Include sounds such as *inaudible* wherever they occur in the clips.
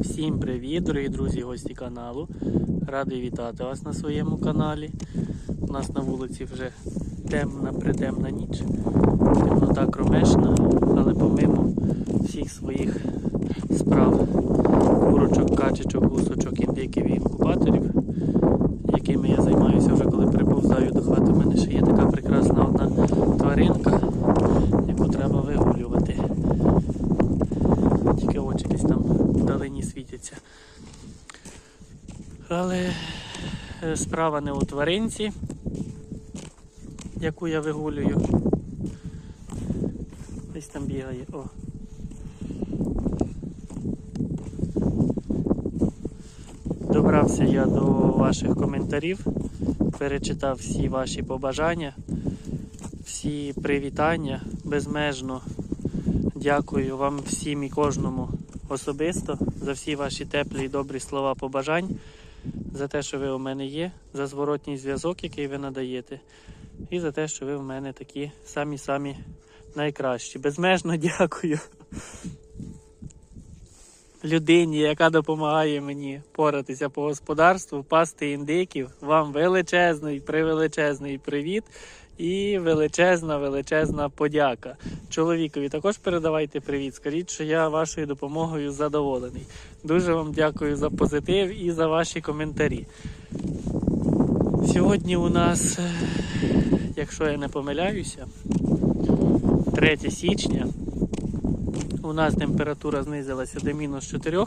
Всім привіт, дорогі друзі, гості каналу. Радий вітати вас на своєму каналі. У нас на вулиці вже темна, притемна ніч, темнота кромешна, але помимо всіх своїх справ, курочок, качечок, гусочок, індиків і інкубаторів, якими я займаюся вже коли приповзаю до хати. У мене ще є така прекрасна одна тваринка, яку треба вигулювати. Тільки очі десь там вдалині. Але е, справа не у тваринці, яку я вигулюю. Десь там бігає. О. Добрався я до ваших коментарів, перечитав всі ваші побажання, всі привітання безмежно. Дякую вам всім і кожному особисто за всі ваші теплі і добрі слова побажань, за те, що ви у мене є, за зворотній зв'язок, який ви надаєте, і за те, що ви в мене такі самі-самі найкращі. Безмежно дякую людині, яка допомагає мені поратися по господарству, пасти індиків. Вам величезний, превеличезний привіт. І величезна, величезна подяка. Чоловікові також передавайте привіт. Скажіть, що я вашою допомогою задоволений. Дуже вам дякую за позитив і за ваші коментарі. Сьогодні у нас, е, якщо я не помиляюся, 3 січня. У нас температура знизилася до мінус 4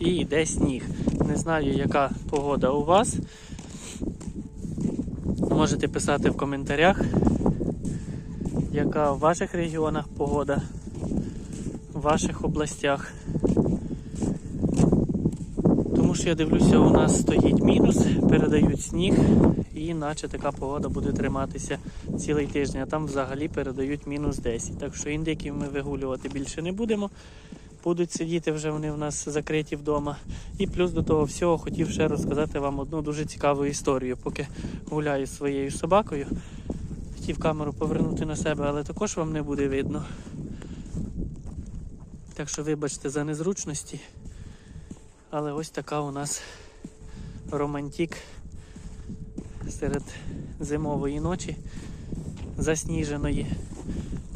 і йде сніг. Не знаю, яка погода у вас. Можете писати в коментарях, яка в ваших регіонах погода, в ваших областях. Тому що я дивлюся, у нас стоїть мінус, передають сніг, і наче така погода буде триматися цілий тиждень, а там взагалі передають мінус 10. Так що індиків ми вигулювати більше не будемо. Будуть сидіти вже вони в нас закриті вдома. І плюс до того всього хотів ще розказати вам одну дуже цікаву історію, поки гуляю своєю собакою. Хотів камеру повернути на себе, але також вам не буде видно. Так що вибачте за незручності. Але ось така у нас романтик серед зимової ночі засніженої.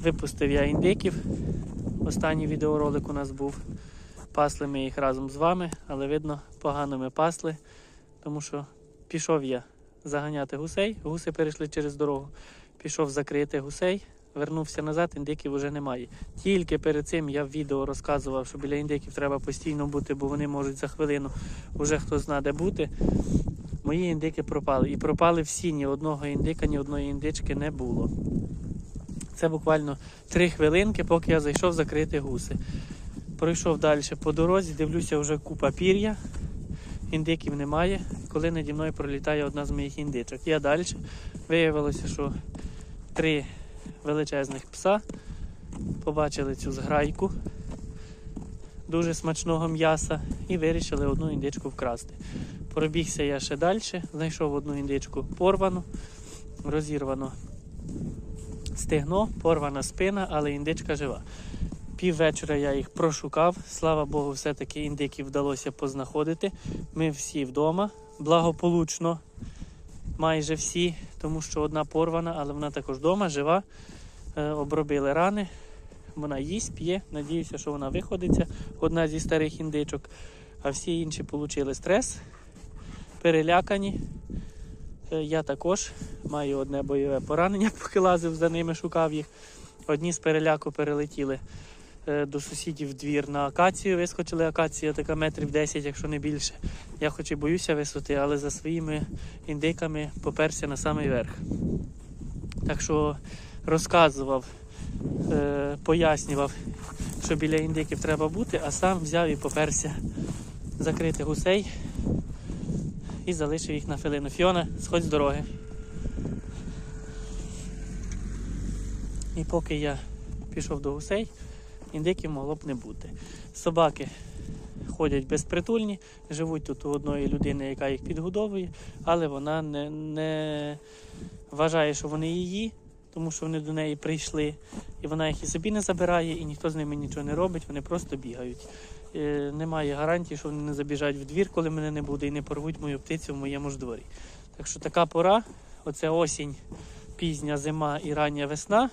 Випустив я індиків. Останній відеоролик у нас був. Пасли ми їх разом з вами, але видно, погано ми пасли, тому що пішов я заганяти гусей, гуси перейшли через дорогу. Пішов закрити гусей, вернувся назад, індиків вже немає. Тільки перед цим я в відео розказував, що біля індиків треба постійно бути, бо вони можуть за хвилину вже хто знає де бути. Мої індики пропали. І пропали всі, ні одного індика, ні одної індички не було. Це буквально три хвилинки, поки я зайшов закрити гуси. Пройшов далі по дорозі, дивлюся, вже купа пір'я, індиків немає. Коли наді мною пролітає одна з моїх індичок. Я далі. Виявилося, що три величезних пса побачили цю зграйку дуже смачного м'яса і вирішили одну індичку вкрасти. Пробігся я ще далі, знайшов одну індичку порвану, розірвано стегно, порвана спина, але індичка жива. Піввечора я їх прошукав. Слава Богу, все-таки індиків вдалося познаходити. Ми всі вдома, благополучно, майже всі, тому що одна порвана, але вона також вдома, жива. Е, обробили рани. Вона їсть, п'є. Надіюся, що вона виходиться. Одна зі старих індичок. А всі інші отримали стрес, перелякані. Е, Я також маю одне бойове поранення, *laughs* поки лазив за ними, шукав їх. Одні з переляку перелетіли е, до сусідів двір на акацію. Вискочили акація, така метрів 10, якщо не більше. Я хоч і боюся висоти, але за своїми індиками поперся на самий верх. Так що розказував, е, пояснював, що біля індиків треба бути, а сам взяв і поперся закрити гусей і залишив їх на филину. Фіона, сходь з дороги. І поки я пішов до гусей, індиків могло б не бути. Собаки ходять безпритульні, живуть тут у одної людини, яка їх підгодовує, але вона не, не вважає, що вони її, тому що вони до неї прийшли. І вона їх і собі не забирає, і ніхто з ними нічого не робить, вони просто бігають. е, немає гарантії, що вони не забіжать в двір, коли мене не буде, і не порвуть мою птицю в моєму ж дворі. Так що така пора, оце осінь, пізня зима і рання весна,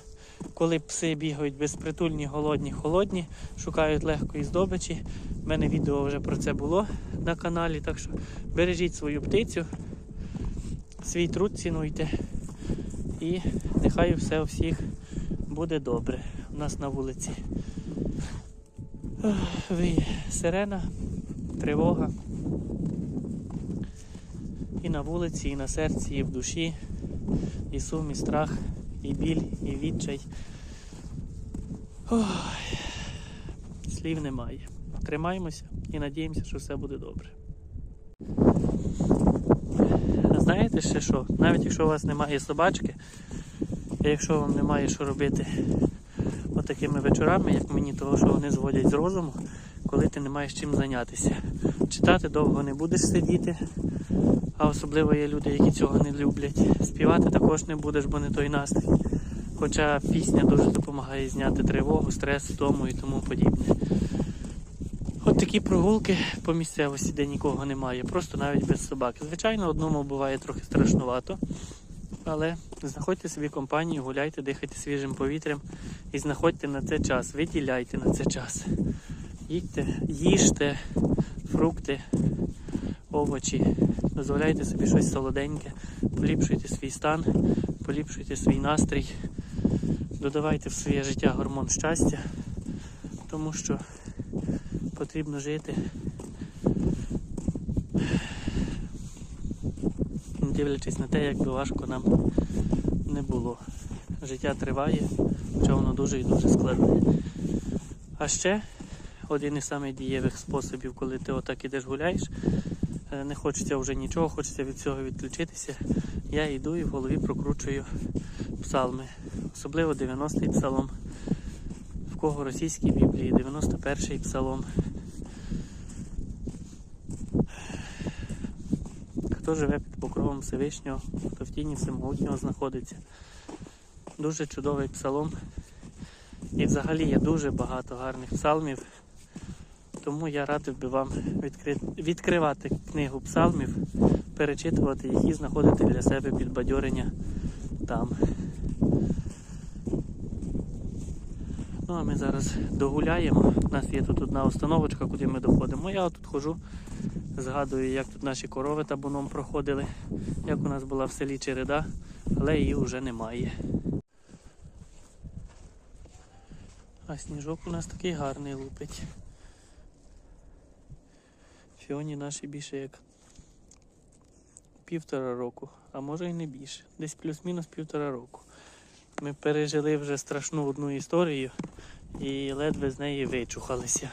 коли пси бігають безпритульні, голодні, холодні, шукають легкої здобичі. У мене відео вже про це було на каналі, так що бережіть свою птицю, свій труд цінуйте. І нехай все у всіх буде добре. У нас на вулиці виє сирена, тривога. І на вулиці, і на серці, і в душі, і сум, і страх, і біль, і відчай. Ой, слів немає. Тримаємося і надіємося, що все буде добре. Знаєте ще що? Навіть якщо у вас немає собачки, і якщо вам немає що робити отакими вечорами, як мені, того, що вони зводять з розуму, коли ти не маєш чим зайнятися. Читати довго не будеш сидіти, а особливо є люди, які цього не люблять. Співати також не будеш, бо не той настрій. Хоча пісня дуже допомагає зняти тривогу, стрес, втому і тому подібне. От такі прогулки по місцевості, де нікого немає, просто навіть без собаки. Звичайно, одному буває трохи страшнувато, але знаходьте собі компанію, гуляйте, дихайте свіжим повітрям і знаходьте на це час, виділяйте на це час. Їдьте, їжте фрукти, овочі, дозволяйте собі щось солоденьке, поліпшуйте свій стан, поліпшуйте свій настрій, додавайте в своє життя гормон щастя, тому що потрібно жити. Не дивлячись на те, як би важко нам не було. Життя триває, хоча воно дуже і дуже складне. А ще один із самих дієвих способів, коли ти отак ідеш гуляєш, не хочеться вже нічого, хочеться від цього відключитися. Я йду і в голові прокручую псалми, особливо 90-й псалом. В кого російській біблії, 91-й псалом. Хто живе під покровом Всевишнього, хто в тіні всемогутнього знаходиться. Дуже чудовий псалом. І взагалі є дуже багато гарних псалмів. Тому я радив би вам відкри... відкривати книгу псалмів, перечитувати їх і знаходити для себе підбадьорення там. Ну а ми зараз догуляємо. У нас є тут одна установочка, куди ми доходимо. Я тут ходжу, згадую, як тут наші корови табуном проходили, як у нас була в селі череда, але її вже немає. А сніжок у нас такий гарний лупить. Фіоні наші більше як півтора року, а може і не більше. Десь плюс-мінус півтора року. Ми пережили вже страшну одну історію і ледве з неї вичухалися.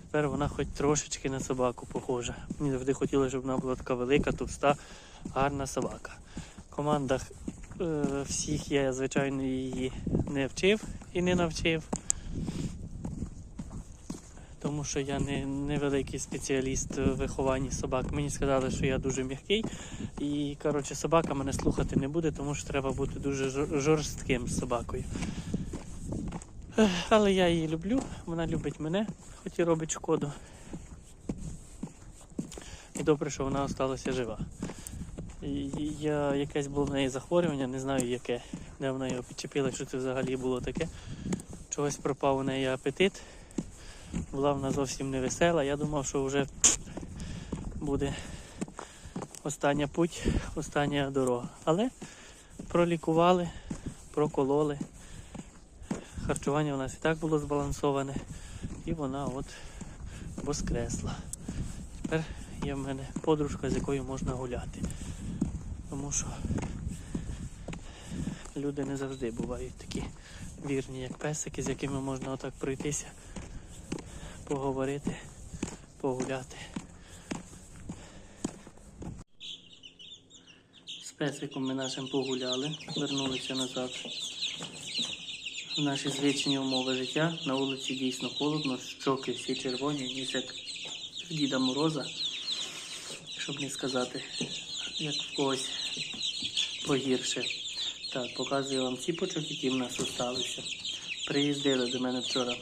Тепер вона хоч трошечки на собаку похожа. Мені завжди хотілося, щоб вона була така велика, товста, гарна собака. В командах е, всіх я, звичайно, її не вчив і не навчив. Тому що я не, не великий спеціаліст в вихованні собак. Мені сказали, що я дуже м'який. І коротше, собака мене слухати не буде, тому що треба бути дуже жорстким собакою. Але я її люблю, вона любить мене, хоч і робить шкоду. І добре, що вона залишилася жива. Я, якесь було в неї захворювання, не знаю яке, де вона його підчепила, що це взагалі було таке. Чогось пропав у неї апетит. Була вона зовсім не весела. Я думав, що вже буде остання путь, остання дорога. Але пролікували, прокололи. Харчування у нас і так було збалансоване. І вона от воскресла. Тепер є в мене подружка, з якою можна гуляти. Тому що люди не завжди бувають такі вірні, як песики, з якими можна отак пройтися, поговорити, погуляти. З песиком ми нашим погуляли, вернулися назад наші звичні умови життя. На вулиці дійсно холодно, щоки всі червоні, ніж як Діда Мороза, щоб не сказати, як в когось погірше. Так, показую вам ціпочок, які в нас залишилися. Приїздили до мене вчора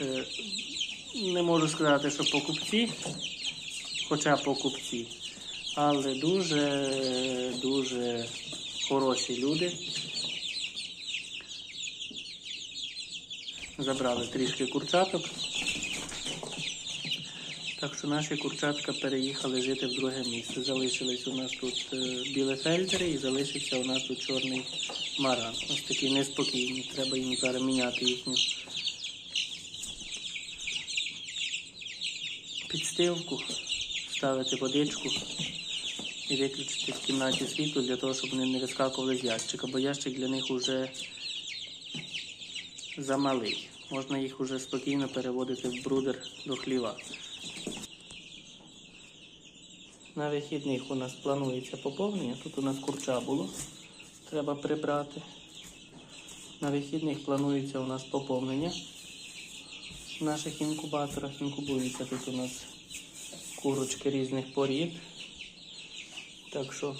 е, не можу сказати, що покупці, хоча покупці, але дуже, дуже хороші люди. Забрали трішки курчаток. Так що наші курчатка переїхали жити в друге місце. Залишились у нас тут е, білефельдери і залишився у нас тут чорний маран. Ось такі неспокійні. Треба їм зараз міняти їхню підстилку, ставити водичку і виключити в кімнаті світло для того, щоб вони не вискакували з ящика, бо ящик для них вже замалий. Можна їх уже спокійно переводити в брудер до хліва. На вихідних у нас планується поповнення. Тут у нас курча було. Треба прибрати. На вихідних планується у нас поповнення. В наших інкубаторах інкубуються тут у нас курочки різних порід. Так що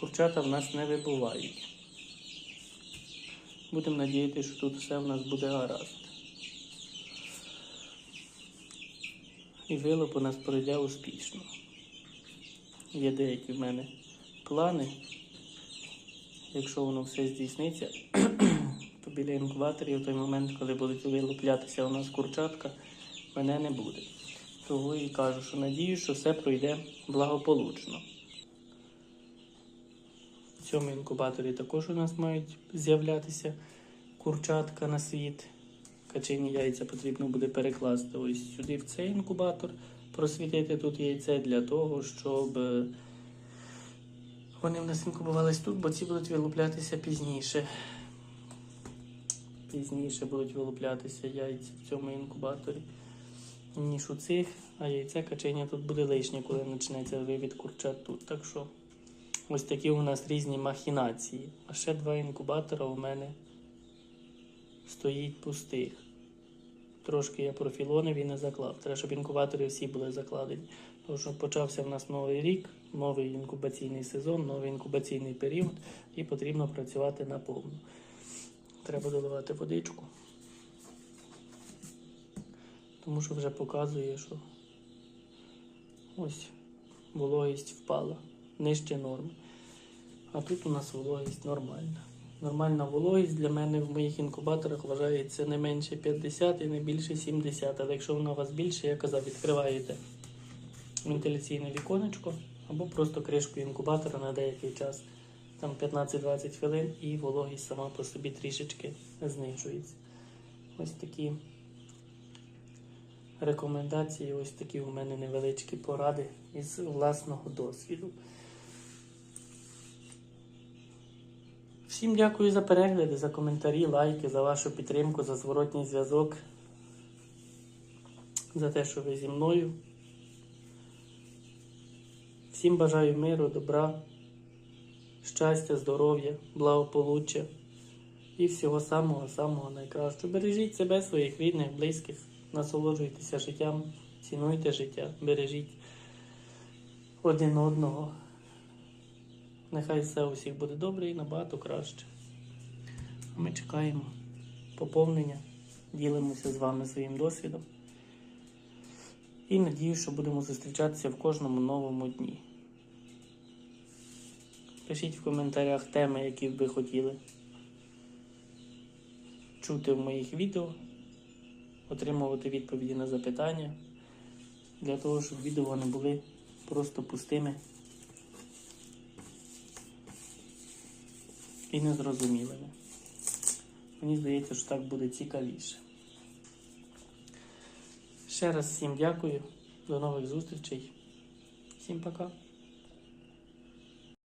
курчата в нас не вибувають. Будемо надіятися, що тут все в нас буде гаразд. І вилуп у нас пройде успішно. Є деякі в мене плани. Якщо воно все здійсниться, біля інкубаторів в той момент, коли будуть вилуплятися у нас курчатка, мене не буде. Того і кажу, що надію, що все пройде благополучно. В цьому інкубаторі також у нас мають з'являтися курчатка на світ. Качині яйця потрібно буде перекласти ось сюди в цей інкубатор, просвітити тут яйце для того, щоб е, вони в нас інкубувались тут, бо ці будуть вилуплятися пізніше. Пізніше будуть вилуплятися яйця в цьому інкубаторі, ніж у цих, а яйце каченя тут буде лишнє, коли почнеться вивід курчат тут. Так що ось такі у нас різні махінації. А ще два інкубатора у мене стоїть пустих. Трошки я профілонив і не заклав. Треба, щоб інкубатори всі були закладені. Тому що почався в нас новий рік, новий інкубаційний сезон, новий інкубаційний період, і потрібно працювати наповну. Треба доливати водичку. Тому що вже показує, що ось вологість впала нижче норми. А тут у нас вологість нормальна. Нормальна вологість для мене в моїх інкубаторах вважається не менше 50 і не більше 70. Але якщо вона у вас більше, я казав, відкриваєте вентиляційне віконечко або просто кришку інкубатора на деякий час, там 15-20 хвилин, і вологість сама по собі трішечки знижується. Ось такі рекомендації, ось такі у мене невеличкі поради із власного досвіду. Всім дякую за перегляди, за коментарі, лайки, за вашу підтримку, за зворотній зв'язок, за те, що ви зі мною. Всім бажаю миру, добра, щастя, здоров'я, благополуччя і всього самого-самого найкращого. Бережіть себе, своїх рідних, близьких, насолоджуйтеся життям, цінуйте життя, бережіть один одного. Нехай все у всіх буде добре і набагато краще. Ми чекаємо поповнення, ділимося з вами своїм досвідом. І надію, що будемо зустрічатися в кожному новому дні. Пишіть в коментарях теми, які ви хотіли чути в моїх відео, отримувати відповіді на запитання, для того, щоб відео не були просто пустими. і незрозумілими. Мені здається, що так буде цікавіше. Ще раз всім дякую. До нових зустрічей. Всім пока.